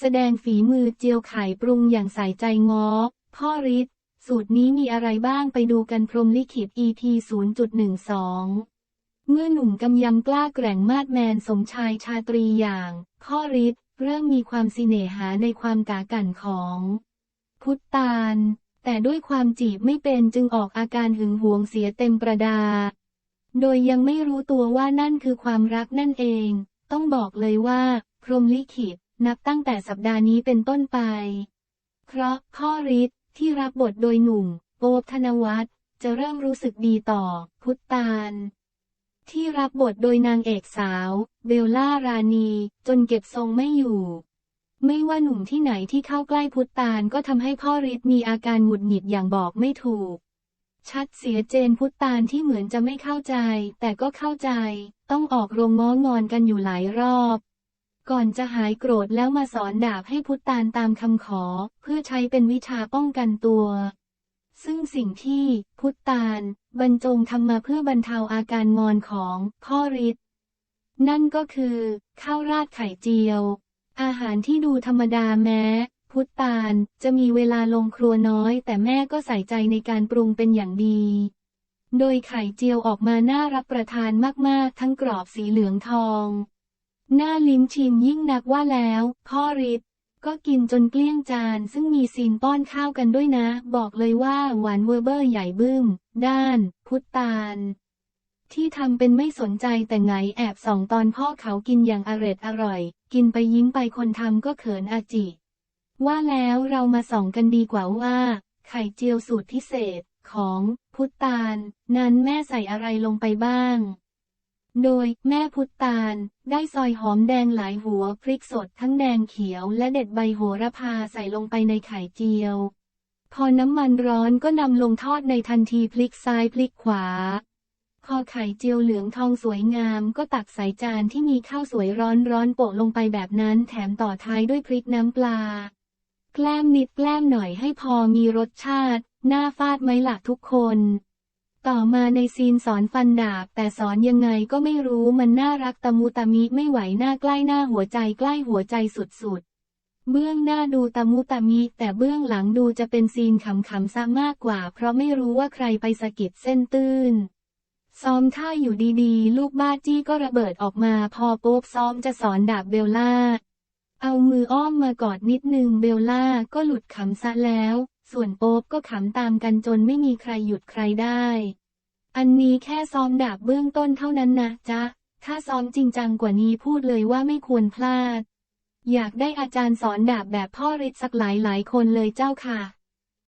แสดงฝีมือเจียวไข่ปรุงอย่างใส่ใจง้อ พ่อฤทธิ์สูตรนี้มีอะไรบ้างไปดูกันพรมลิขิต EP 0.12 เมื่อหนุ่มกำยำกล้าแกร่งมาดแมนสมชายชาตรีอย่าง พ่อฤทธิ์เริ่มมีความสิเนหาในความกากันของ พุทธานแต่ด้วยความจีบไม่เป็นจึงออกอาการหึงหวงเสียเต็มประดา โดยยังไม่รู้ตัวว่านั่นคือความรักนั่นเอง ต้องบอกเลยว่า พรมลิขิต นับตั้งแต่สัปดาห์นี้เป็นต้นไป เพราะพ่อฤทธิ์ที่รับบทโดยหนุ่มโป๊บธนวัฒน์จะเริ่มรู้สึกดีต่อ พุทธานที่รับบทโดยนางเอกสาว เบลล่ารานีจนเก็บทรงไม่อยู่ ไม่ว่าหนุ่มที่ไหนที่เข้าใกล้พุทธานก็ทำให้พ่อฤทธิ์มีอาการหงุดหงิดอย่างบอกไม่ถูก ชัดเสียเจนพุทธานที่เหมือนจะไม่เข้าใจ แต่ก็เข้าใจ ต้องออกโรงง้องอนกันอยู่หลายรอบ ก่อนจะหายโกรธแล้วมาสอนดาบให้พุทธานตามคำขอ เพื่อใช้เป็นวิชาป้องกันตัว ซึ่งสิ่งที่พุทธานบรรจงทำมาเพื่อบรรเทาอาการงอนของพ่อฤทธิ์นั่นก็คือข้าวราดไข่เจียว อาหารที่ดูธรรมดาแม้ พุทธานจะมีเวลาลงครัวน้อย แต่แม่ก็ใส่ใจในการปรุงเป็นอย่างดี โดยไข่เจียวออกมาน่ารับประทานมากๆ ทั้งกรอบสีเหลืองทอง หน่าลิ้มชิมยิ่งนักว่าแล้ว พ่อฤทธิ์ก็กินจนเกลี้ยงจานซึ่งมีซีนป้อนข้าวกันด้วยนะ บอกเลยว่าหวานเวอร์เบอร์ใหญ่บึ้ม ด้าน พุทธานที่ทำเป็นไม่สนใจแต่ไงแอบส่องตอนพ่อเขากินอย่างอร็ดอร่อย กินไปยิ้มไปคนทำก็เขินอาจิ ว่าแล้วเรามาส่องกันดีกว่าว่า ไข่เจียวสูตรพิเศษของพุทธานนั้นแม่ใส่อะไรลงไปบ้าง โดยแม่พุทธานได้ซอยหอมแดงหลายหัวพริกสดทั้งแดงเขียวและเด็ดใบโหระพาใส่ลงไปในไข่เจียว พอน้ำมันร้อนก็นำลงทอดในทันทีพลิกซ้ายพลิกขวา พอไข่เจียวเหลืองทองสวยงามก็ตักใส่จานที่มีข้าวสวยร้อนร้อนโปะลงไปแบบนั้นแถมต่อท้ายด้วยพริกน้ำปลา แกล้มนิดแกล้มหน่อยให้พอมีรสชาติ หน้าฟาดไหมล่ะทุกคน ต่อมาในซีนสอนฟันดาบ แต่สอนยังไงก็ไม่รู้มันน่ารักตะมูตะมิไม่ไหวหน้าใกล้หน้าหัวใจใกล้หัวใจสุดๆ เบื้องหน้าดูตะมุตะมิแต่เบื้องหลังดูจะเป็นซีนขำๆซะมากกว่า เพราะไม่รู้ว่าใครไปสะกิดเส้นตื้น ซ้อมท่าอยู่ดีๆ ลูกบ้าจี้ก็ระเบิดออกมาพอโป๊บซ้อมจะสอนดาบเบลล่า เอามืออ้อมมากอดนิดนึงเบลล่าก็หลุดขำซะแล้ว ส่วนโป๊บก็ขำตามกันจนไม่มีใครหยุดใครได้ อันนี้แค่ซ้อมดาบเบื้องต้นเท่านั้นนะจ๊ะ ถ้าซ้อมจริงจังกว่านี้พูดเลยว่าไม่ควรพลาด อยากได้อาจารย์สอนดาบแบบพ่อฤทธิ์สักหลายหลายคนเลยเจ้าค่ะ